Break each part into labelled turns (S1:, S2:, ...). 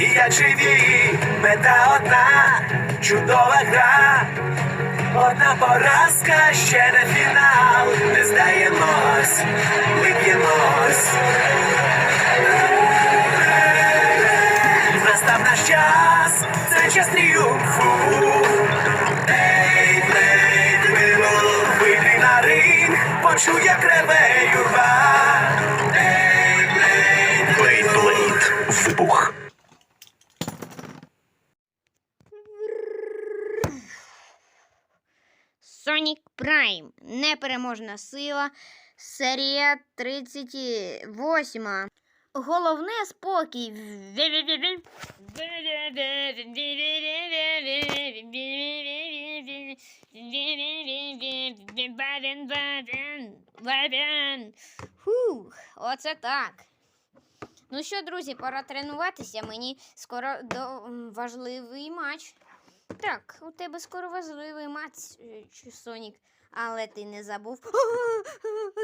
S1: сіячи вії, мета одна, чудова гра. Одна поразка, ще не фінал. Не здаємось, ми б'ємось. Настав наш час, це час тріумфу. Ей, Блейд, Вилов, вийди на ринг, почуй, як
S2: Непереможна сила. Серія 38. Головне спокій. Фух, оце так. Ну що, друзі, пора тренуватися. Мені скоро до важливий матч. Так, у тебе скоро важливий матч, е, Сонік, але ти не забув.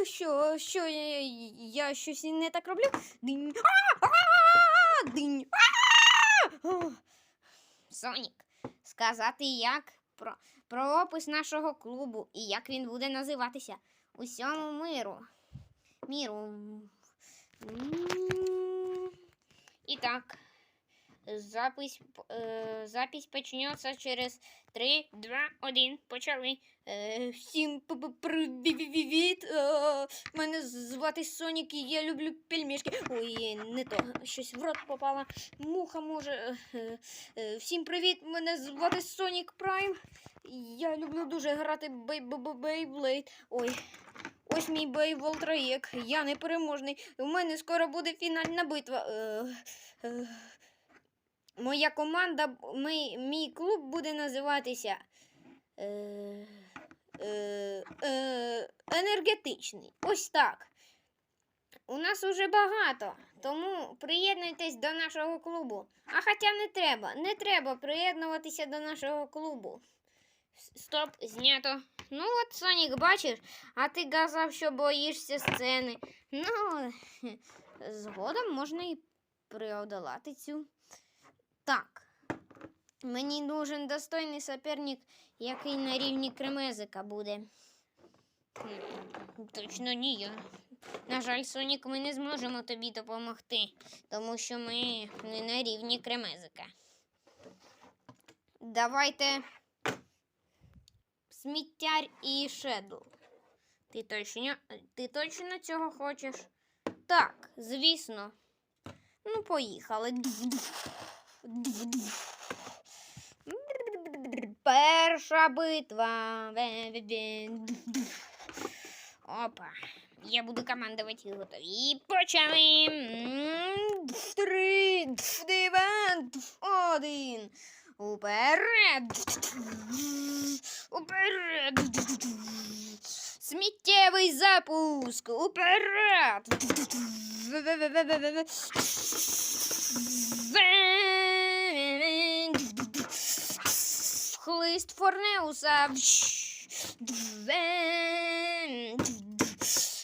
S2: Що, що я, щось не так роблю? Динь. Динь. Сонік, сказати як про, про опис нашого клубу і як він буде називатися усьому миру. Міру. І так. Запись, е, запись почнеться через 3, 2, 1. Почали. Е, всім привіт. Е, мене звати Сонік і я люблю пельмешки. Ой, не то, щось в рот попала. Муха може. Е, е, всім привіт, мене звати Сонік Прайм. Я люблю дуже грати Бейблейд. Ой. Ось мій бей Волтраєк. Я непереможний. У мене скоро буде фінальна битва. Е, е, Моя команда, мій, мій клуб буде називатися е, е, е, енергетичний. Ось так. У нас уже багато, тому приєднуйтесь до нашого клубу. А хоча не треба, не треба приєднуватися до нашого клубу. Стоп, знято. Ну от, Сонік, бачиш, а ти казав, що боїшся сцени. Ну, згодом можна і преодолати цю. Так. Мені нужен достойний соперник, який на рівні кремезика буде. Точно ні я. На жаль, Сонік, ми не зможемо тобі допомогти, тому що ми не на рівні кремезика. Давайте сміттяр і шедл. Ти точно, ти точно цього хочеш? Так, звісно. Ну, поїхали. Перша битва. Опа. Я буду командувати готові. Почали. М, Три, два, один. Уперед. Уперед. Сміттєвий запуск. Уперед. Хлист Форнеуса.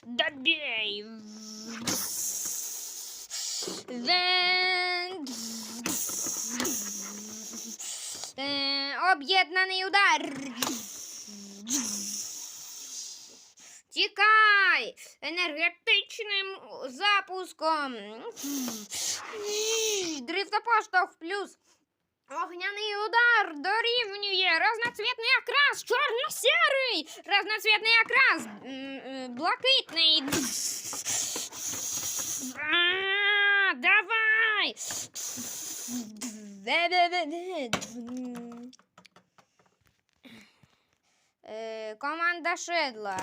S2: Добей. Об'єднаний удар. Тікай енергетичним запуском. Дрифтопоштовх плюс. Огняний удар дорівнює разноцвітний окрас, чорно-сірий, разноцвітний окрас, блакитний. Давай! Е, Команда Шедла.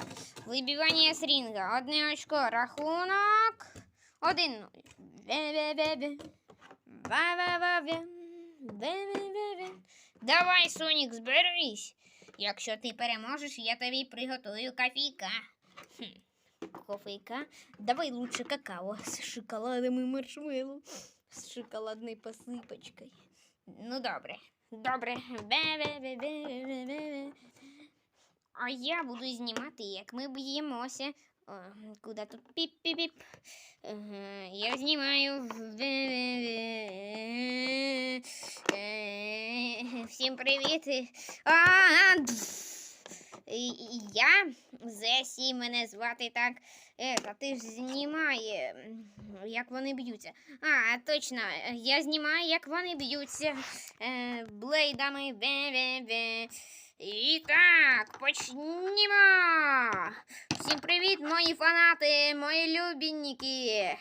S2: Вибивання з рінга. Одне очко. Рахунок. Один. нуль. Давай, Сонік, зберись. Якщо ти переможеш, я тобі приготую кофійка. Кофейка? Давай лучше какао с шоколадом и маршмеллоу. С шоколадной посыпочкой. Ну, добре. Добре. А я буду знімати, як ми б'ємося куда тут пип-пип-пип? Ага, я знімаю. Е, Всім привіт. А, і- і Я Зесі, мене звати так. Е, ти ж знімає, як вони б'ються. А, точно, я знімаю, як вони б'ються. Блейдами. Бе-бе-бе. І так, почнімо. Всім привіт, мої фанати, мої любінники.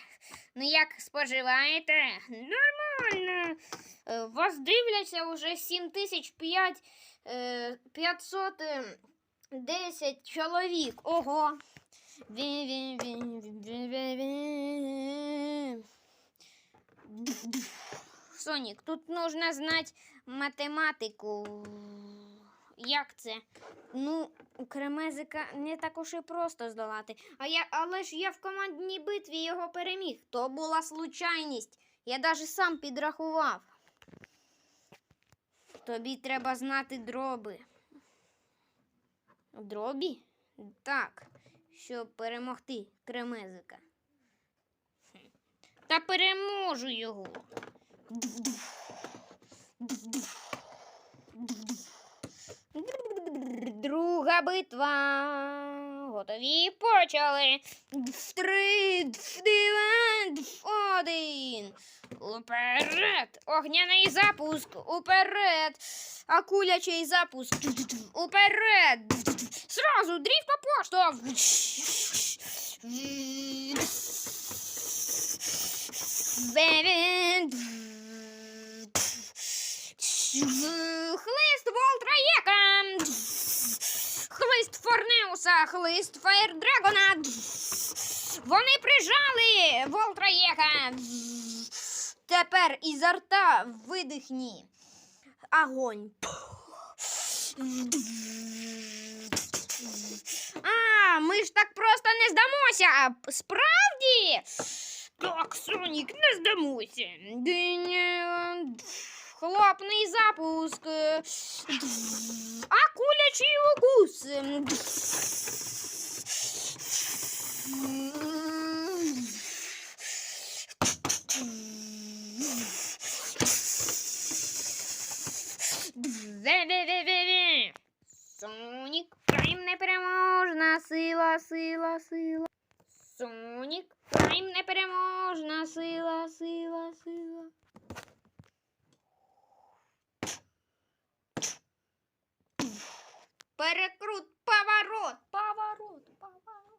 S2: Ну як споживаєте? Нормально. Е, Вас дивляться уже 7005 е, 510 чоловік. Ого. Сонік, тут нужно знати математику. Як це? Ну, кремезика не так уж і просто здолати. А я, але ж я в командній битві його переміг. То була случайність. Я даже сам підрахував. Тобі треба знати дроби. Дробі? Так, щоб перемогти кремезика. Та переможу його. Друга битва. Готові почали. Три, два, один. Уперед! Огняний запуск! Уперед! Акулячий запуск! Уперед! Сразу дрифт по пошту! Хлист Волтраєка! Хлист Форнеуса! Хлист Фаєрдрагона! Вони прижали Волтраєка! Тепер ізо рта видихні. Огонь. А, ми ж так просто не здамося. Справді? Так, Сонік, не здамося. Хлопний запуск. Акулячий укус. Сонік, Прайм непереможна сила, сила, сила. Сонік, Прайм непереможна сила, сила, сила. Перекрут, поворот, поворот, поворот.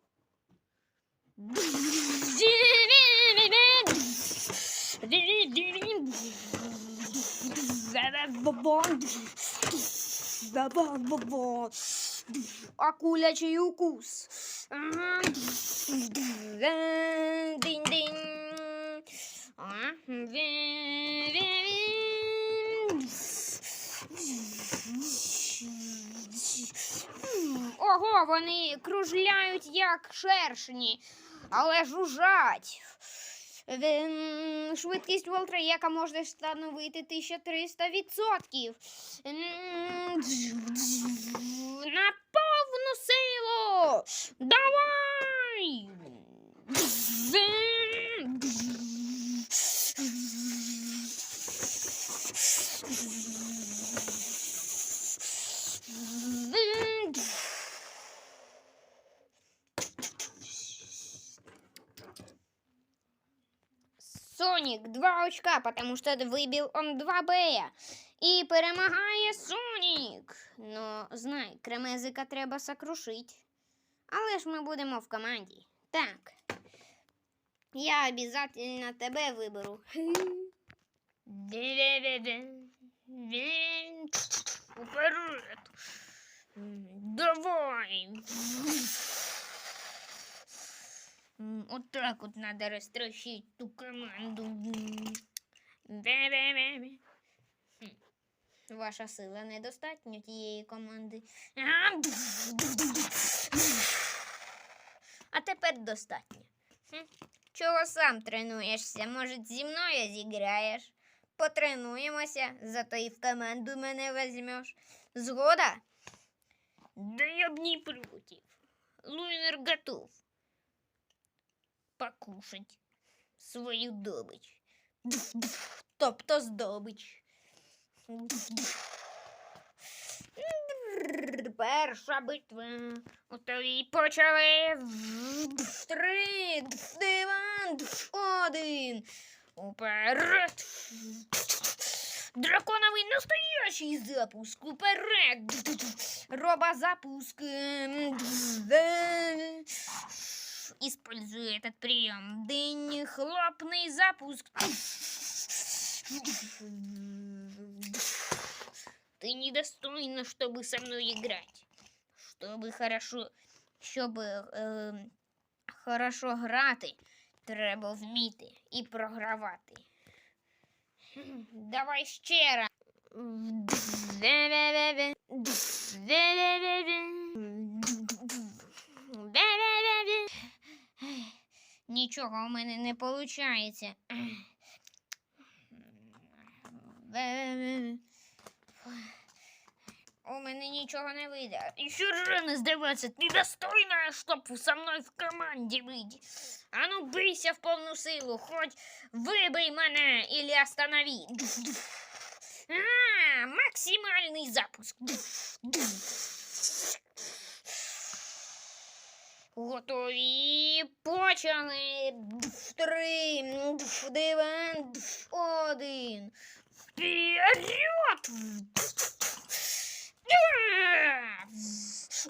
S2: Акулячий укус. Динь-динь. Ого, вони кружляють як шершні, але жужжать. Ем, Швидкість Волтраєка може становити 1300%. Ем, На повну силу! Давай! Соник, два очка, потому что выбил он 2 Б. І перемагає Сонік. Ну, знай, кремезика треба сокрушить. Але ж ми будемо в команді. Так. Я обязательно тебе виберу. Уперед. Давай. Вот так вот надо растращить ту команду. Ваша сила недостатньо тієї команди. А, тепер достатньо. Чого сам тренуєшся? Може, зі мною зіграєш? Потренуємося, зато і в команду мене візьмеш. Згода? Да я б не против. Луїнер готов. Покушать свою добич. Тобто здобич. Перша битва. Готові почали. Три, два, один. Уперед. Драконовий настоящий запуск. Уперед. Роба запуск М, да. Использую этот прием. Дынь, хлопный запуск. Ты недостойна, чтобы со мной играть. Чтобы хорошо, щоб е, хорошо грати, треба вміти і програвати. Хм, Давай ще раз. Ве-ве-ве-ве. Ве-ве-ве-ве. Ве-ве-ве-ве. Нічого у мене не виходить. У мене нічого не вийде. І що рано здаватися? Ти достойна, щоб со мною в команді бути. А ну бийся в повну силу, хоч вибий мене или останови. А, максимальний запуск. Готові. Почали. Три, два, один. Вперед!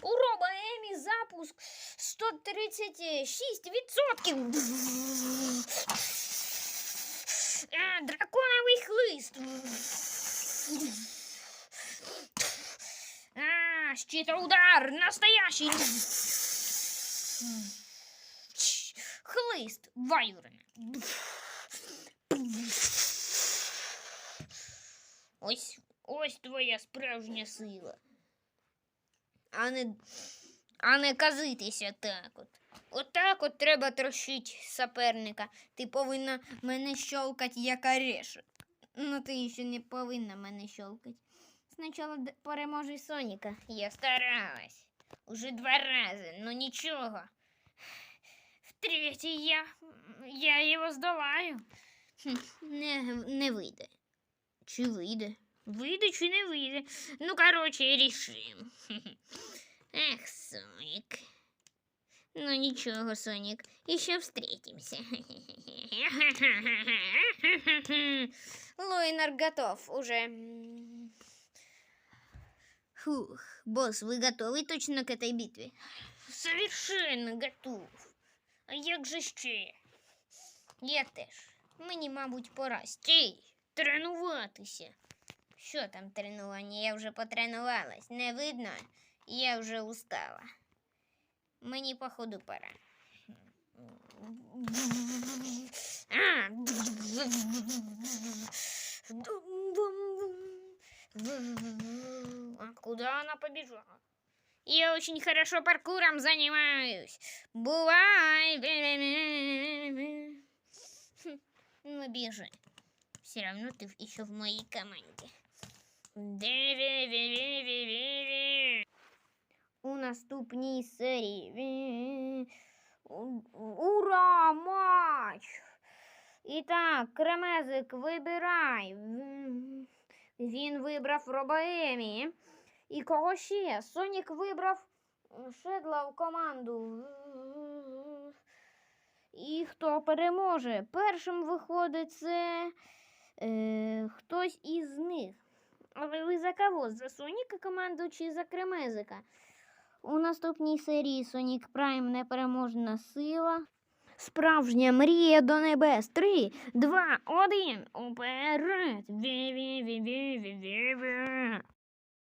S2: У Роба Емі запуск 136%. А, драконовий хлист. А, щитоудар настоящий. Хлист Вайорена. Ось, ось твоя справжня сила. А не, а не казитися так от. Отак от треба трощить суперника. Ти повинна мене щолкати як орешок. Ну ти ще не повинна мене щолкати. Спочатку переможи Соніка. Я старалась. Уже два рази, ну нічого. Втретє я, я його здолаю. Хм, Не, не вийде. Чи вийде? Вийде чи не вийде? Ну, короче, рішим. Ех, Сонік. Ну нічого, Сонік, іще встретимся. Лойнер готов уже. Фух, босс, вы готовы точно к этой битве? Совершенно готов. А як же ще? Я теж. Мені, мабуть, пора. Стій, тренуватися. Що там тренування? Я вже потренувалась. Не видно? Я вже устала. Мені, походу, пора. А. А куда она побежала? Я очень хорошо паркуром занимаюсь. Бывай. Хм, Ну, бежи. Все равно ты еще в моей команде. Де-ве-ве-ве-ве-ве-ве. У наступній серії. Ве- У- Ура! Матч! І так, Кремезик, вибирай. Він вибрав Робоемі. І кого ще? Сонік вибрав Шедла в команду. І хто переможе? Першим виходить це е, хтось із них. Але ви за кого? За Соніка команду чи за Кремезика? У наступній серії Сонік Прайм непереможна сила. Справжня мрія до небес. Три, два, один. Уперед. Ві-ві-ві-ві-ві-ві.